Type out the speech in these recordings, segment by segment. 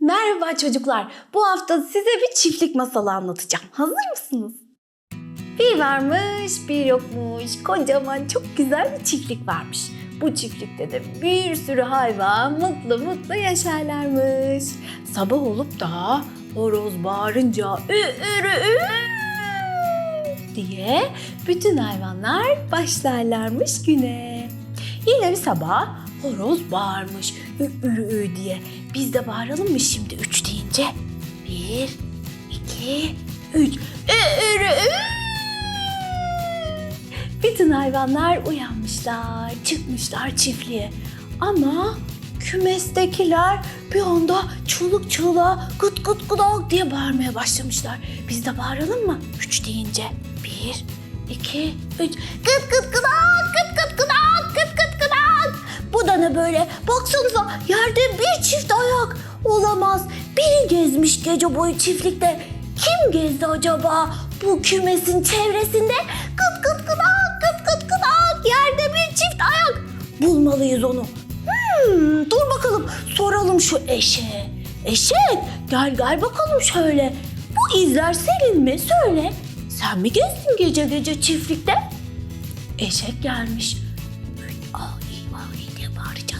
Merhaba çocuklar. Bu hafta size bir çiftlik masalı anlatacağım. Hazır mısınız? Bir varmış, bir yokmuş. Kocaman çok güzel bir çiftlik varmış. Bu çiftlikte de bir sürü hayvan mutlu mutlu yaşarlarmış. Sabah olup da horoz bağırınca ü ürü ü diye bütün hayvanlar başlarlarmış güne. Yine bir sabah horoz bağırmış ü ürü ü diye. Biz de bağıralım mı şimdi üç deyince? Bir, iki, üç. Ü ürü ü. Bütün hayvanlar uyanmışlar, çıkmışlar çiftliğe. Ama kümestekiler bir anda çoluk çoluğa gıt gıt gıdak diye bağırmaya başlamışlar. Biz de bağıralım mı? Üç deyince. Bir, iki, üç. Gıt gıt gıdak, gıt gıt gıdak. Bu da ne böyle? Baksanıza yerde bir çift ayak. Olamaz. Biri gezmiş gece boyu çiftlikte. Kim gezdi acaba bu kümesin çevresinde? Gıt gıt gıdak, gıt gıt gıdak. Yerde bir çift ayak. Bulmalıyız onu. Hmm, dur bakalım soralım şu eşeğe. Eşek gel gel bakalım şöyle. Bu izler senin mi? Söyle. Sen mi gezdin gece gece çiftlikte? Eşek gelmiş. Aa,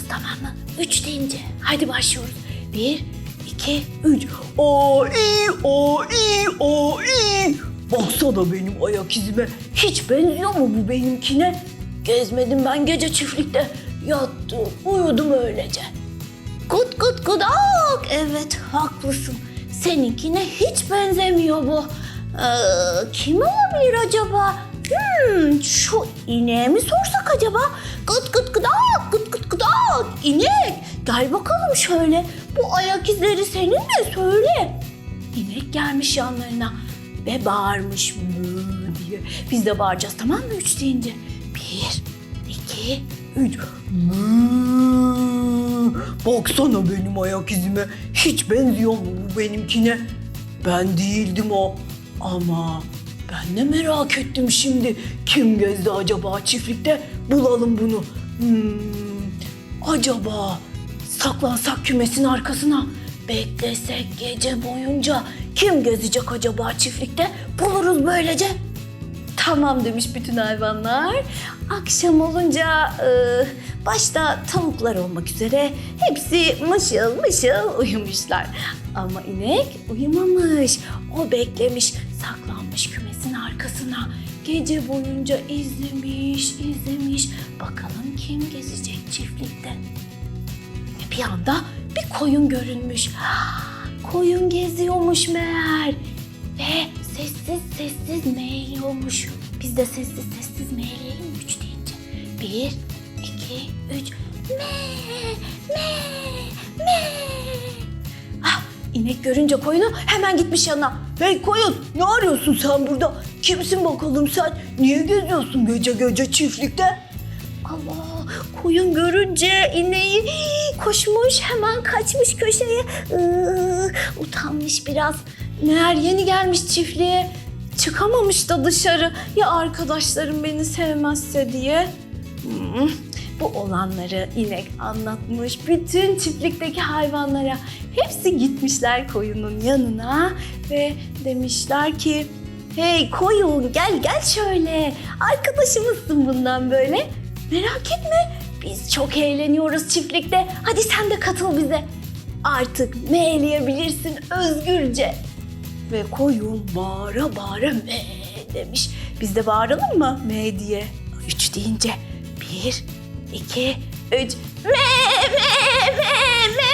tamam mı? Üç deyince. Hadi başlıyoruz. Bir, iki, üç. O iyi, o iyi, o iyi. Baksana benim ayak izime. Hiç benziyor mu bu benimkine? Gezmedim ben gece çiftlikte. Yattım, uyudum öylece. Kut kut kudak. Evet, haklısın. Seninkine hiç benzemiyor bu. Ee, kim olabilir acaba? Hmm, şu ineğe mi sorsak acaba? Kıt kıt kıdak. İnek, gel bakalım şöyle. Bu ayak izleri senin mi? Söyle. İnek gelmiş yanlarına ve bağırmış diye. Biz de bağıracağız tamam mı üç deyince? Bir, iki, üç. Mıı. Baksana benim ayak izime. Hiç benziyor mu bu benimkine? Ben değildim o. Ama ben de merak ettim şimdi. Kim gezdi acaba çiftlikte? Bulalım bunu. Hmm, acaba saklansak kümesin arkasına beklesek gece boyunca kim gezecek acaba çiftlikte? Buluruz böylece. Tamam demiş bütün hayvanlar. Akşam olunca e, başta tavuklar olmak üzere hepsi mışıl mışıl uyumuşlar. Ama inek uyumamış. O beklemiş, saklanmış kümesin arkasına. Gece boyunca izlemiş, izlemiş. Bakalım kim gezecek çiftlikte. Ve bir anda bir koyun görünmüş. Koyun geziyormuş meğer. Ve sessiz sessiz meyliyormuş. Biz de sessiz sessiz meyleyelim üç deyince. Bir, iki, üç. Me, Ah, inek görünce koyunu hemen gitmiş yanına. Hey koyun ne arıyorsun sen burada? Kimsin bakalım sen? Niye geziyorsun gece gece çiftlikte? Allah koyun görünce ineği koşmuş hemen kaçmış köşeye. Utanmış biraz. Meğer yeni gelmiş çiftliğe. Çıkamamış da dışarı. Ya arkadaşlarım beni sevmezse diye. Hmm, Bu olanları inek anlatmış bütün çiftlikteki hayvanlara. Hepsi gitmişler koyunun yanına ve demişler ki Hey koyun gel gel şöyle. Arkadaşımızsın bundan böyle. Merak etme biz çok eğleniyoruz çiftlikte. Hadi sen de katıl bize. Artık meyleyebilirsin özgürce. Ve koyun bağıra bağıra me demiş. Biz de bağıralım mı me diye? Üç deyince. Bir, iki, üç. Me me me me.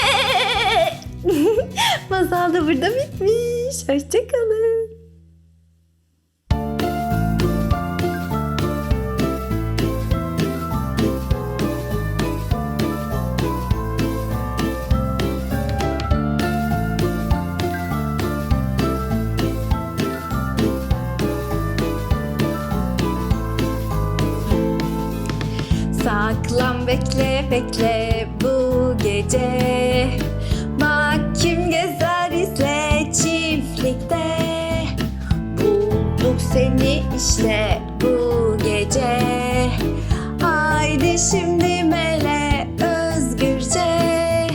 Masal da burada bitmiş. Hoşçakalın. Saklan bekle bekle bu gece. Bak kim gezer izle çiftlikte. Bulduk seni işte bu gece. Haydi şimdi mele özgürce.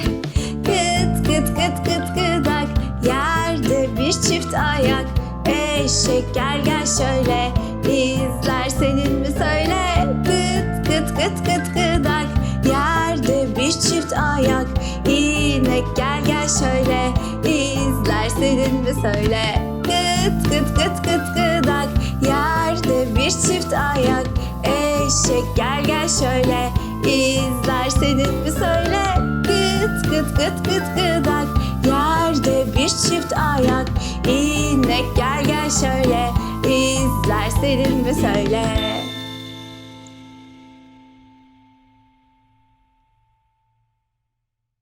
Kıt kıt kıt kıt kıdak Yerde bir çift ayak. Eşek gel gel şöyle. İzler senin Bir çift ayak. İnek gel gel şöyle. İzler senin mi söyle? Gıt gıt gıt gıt gıdak. Yerde bir çift ayak. Eşek gel gel şöyle. İzler senin mi söyle? Gıt gıt gıt gıt gıdak. Yerde bir çift ayak. İnek gel gel şöyle. İzler senin mi söyle